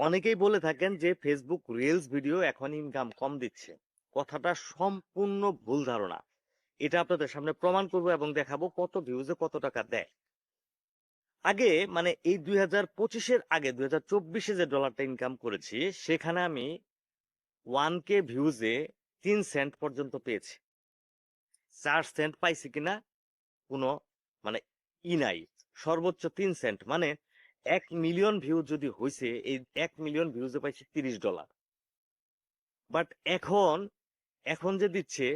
অনেকেই বলে থাকেন যে ফেসবুক রিলস ভিডিও এখন ইনকাম কম দিচ্ছে। কথাটা সম্পূর্ণ ভুল ধারণা। এটা আপনাদের সামনে প্রমাণ করব এবং দেখাবো কত ভিউজে কত টাকা দেয়। আগে মানে এই দুই হাজার পঁচিশের আগে, দুই হাজার চব্বিশে যে ডলারটা ইনকাম করেছি, সেখানে আমি ওয়ান কে ভিউজে তিন সেন্ট পর্যন্ত পেয়েছি। চার সেন্ট পাইছি কিনা? কোনো মানে ই নাই। সর্বোচ্চ তিন সেন্ট মানে এক মিলিয়ন ভিউ যদি হয়েছে এই এক মিলিয়ন ভিউজে পাইছি তিরিশ ডলার বাট এখন এখন যে দিচ্ছে,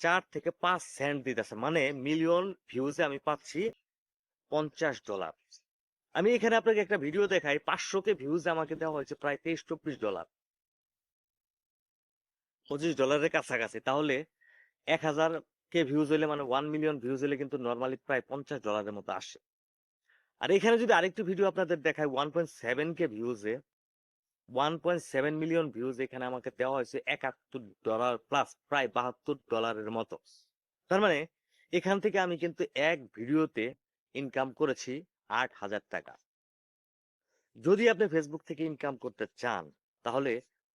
চার থেকে পাঁচ সেন্ট দিতেছে। মানে মিলিয়ন ভিউজে আমি পাচ্ছি পঞ্চাশ ডলার আমি এখানে আপনাকে একটা ভিডিও দেখাই, পাঁচশো কে ভিউজ আমাকে দেওয়া হয়েছে প্রায় তেইশ চব্বিশ ডলার পঁচিশ ডলারের কাছাকাছি। তাহলে এক হাজার কে ভিউজ হলে মানে ওয়ান মিলিয়ন ভিউজ হলে কিন্তু নর্মালি প্রায় পঞ্চাশ ডলারের মতো আসে। আর এখানে যদি আরেকটু ভিডিও আপনাদের দেখায় one point seven K ভিউজে one point seven million views এখানে আমাকে দেওয়া হয়েছে একাত্তর ডলার প্লাস প্রায় বাহাত্তর ডলারের মতো। তার মানে এখান থেকে আমি কিন্তু এক ভিডিওতে ইনকাম করেছি আট হাজার টাকা। যদি আপনি ফেসবুক থেকে ইনকাম করতে চান, তাহলে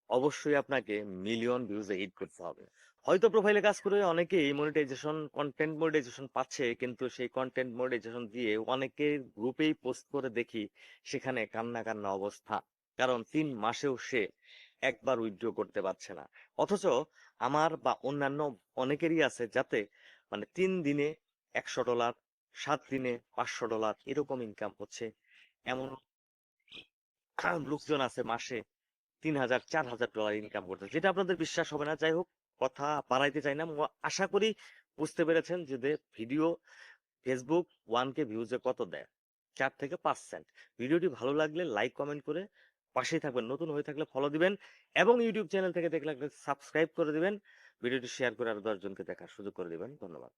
অবশ্যই আপনাকে মিলিয়ন ভিউজে হিট করতে হবে। হয়তো প্রোফাইলে কাজ করে অনেকেই মনিটাইজেশন কন্টেন্ট মনিটাইজেশন পাচ্ছে, কিন্তু সেই কন্টেন্ট মনিটাইজেশন দিয়ে অনেকের গ্রুপেই পোস্ট করে দেখি সেখানে কান্না কান্না অবস্থা। কারণ তিন মাসেও সে একবার উইথড্র করতে পারছে না। অথচ আমার বা অন্যান্য অনেকেরই আছে যাতে মানে তিন দিনে একশো ডলার সাত দিনে পাঁচশো ডলার এরকম ইনকাম হচ্ছে। এমন লোকজন আছে মাসে তিন হাজার, চার হাজার ডলার ইনকাম করতে। যেটা আপনাদের বিশ্বাস হবে না, যাই হোক, কথা বাড়াইতে চাই না। আশা করি বুঝতে পেরেছেন যে ভিডিও ফেসবুক ওয়ান কে ভিউজে কত দেয়। চার থেকে পাঁচ সেন্ট ভিডিওটি ভালো লাগলে লাইক কমেন্ট করে পাশেই থাকবেন। নতুন হয়ে থাকলে ফলো দিবেন এবং ইউটিউব চ্যানেল থেকে দেখলে সাবস্ক্রাইব করে দিবেন। ভিডিওটি শেয়ার করে আরও দশজনকে দেখার সুযোগ করে দিবেন। ধন্যবাদ।